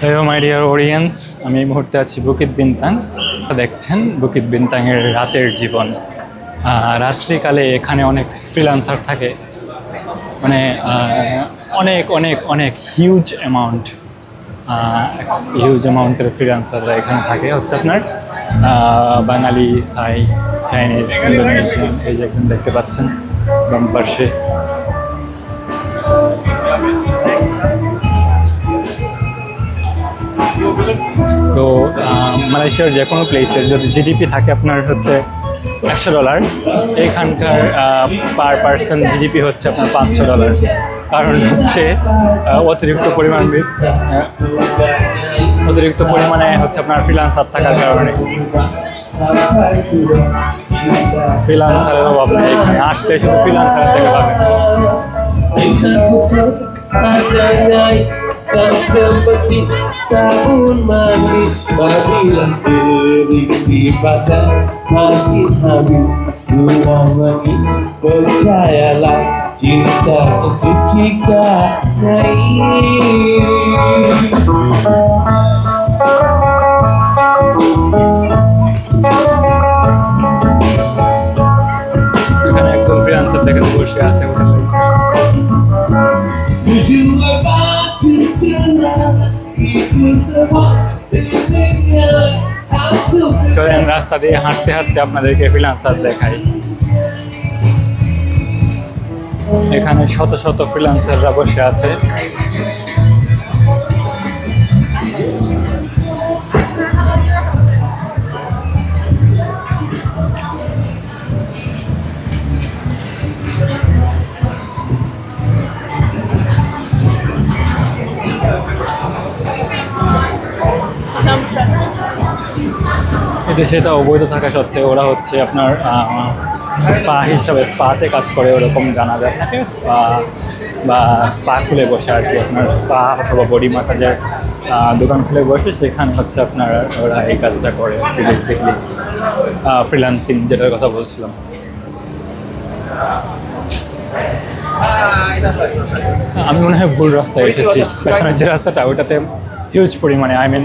Hello my dear audience আমি এই মুহূর্তে আছি বুকিত বিনতাং দেখছেন বুকিত বিনতাংয়ের রাতের জীবন। রাত্রিকালে এখানে অনেক ফ্রিলান্সার থাকে। মানে অনেক অনেক অনেক হিউজ অ্যামাউন্ট হিউজ অ্যামাউন্টের ফ্রিলান্সাররা এখানে থাকে। হচ্ছে আপনার বাঙালি থাই চাইনিজ ইন্দোনেশিয়ান এই যে একদম দেখতে পাচ্ছেন বাম মালয়েশিয়ার যে কোনো প্লেসের যদি জিডিপি থাকে আপনার হচ্ছে একশো ডলার এখানকার পার পার্সন জিডিপি হচ্ছে আপনার পাঁচশো ডলার কারণ হচ্ছে অতিরিক্ত পরিমাণ অতিরিক্ত পরিমাণে হচ্ছে আপনার ফ্রিলান্সার থাকার কারণে। ফ্রিলান্সারের অভাব নেই এখানে। আসলে শুধু ফ্রিলান্সার থেকে পাবেন। tak seperti sabun mandi Bagilah sering dipakai hati hati Dua wangi percayalah cinta suci kakak confianță pe când ușa saya চলেন রাস্তা দিয়ে হাঁটতে হাঁটতে আপনাদেরকে ফ্রিলান্সার দেখাই। এখানে শত শত ফ্রিলান্সাররা বসে আছে। এদেশে এটা অবৈধ থাকা সত্ত্বেও ওরা হচ্ছে আপনার স্পা হিসাবে স্পাতে কাজ করে ওরকম জানা যায় আপনাকে স্পা বা স্পা খুলে বসে আর কি আপনার স্পা অথবা বডি মাসাজের দোকান খুলে বসে সেখানে হচ্ছে আপনার ওরা এই কাজটা করে বেসিকলি ফ্রিল্যান্সিং যেটার কথা বলছিলাম। আমি মনে হয় ভুল রাস্তায় এসেছি। পেছনের যে রাস্তাটা ওটাতে হিউজ পরিমাণে আই মিন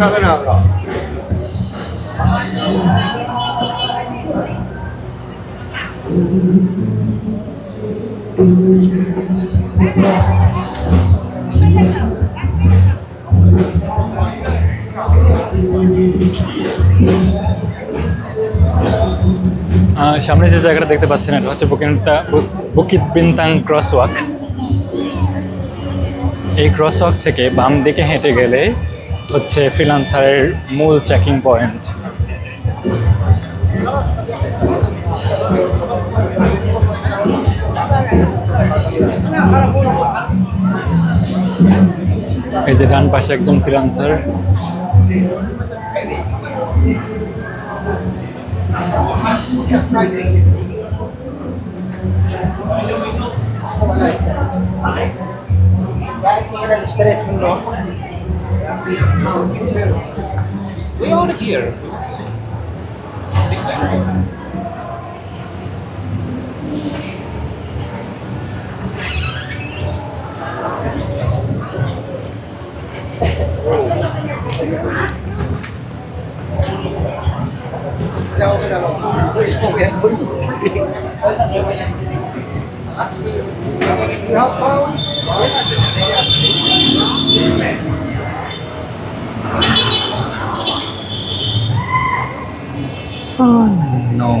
nào rồi? আহ, সামনে যে জায়গাটা দেখতে পাচ্ছেন এটা হচ্ছে বুকিনটা বুকিত বিনতাং ক্রস ওয়াক এই ক্রস ওয়াক থেকে বাম দিকে হেঁটে গেলে হচ্ছে ফ্রিলান্সারের মূল চেকিং পয়েন্ট এই যে ডান পাশে একজন freelancer We are here. something like that. Help. อนง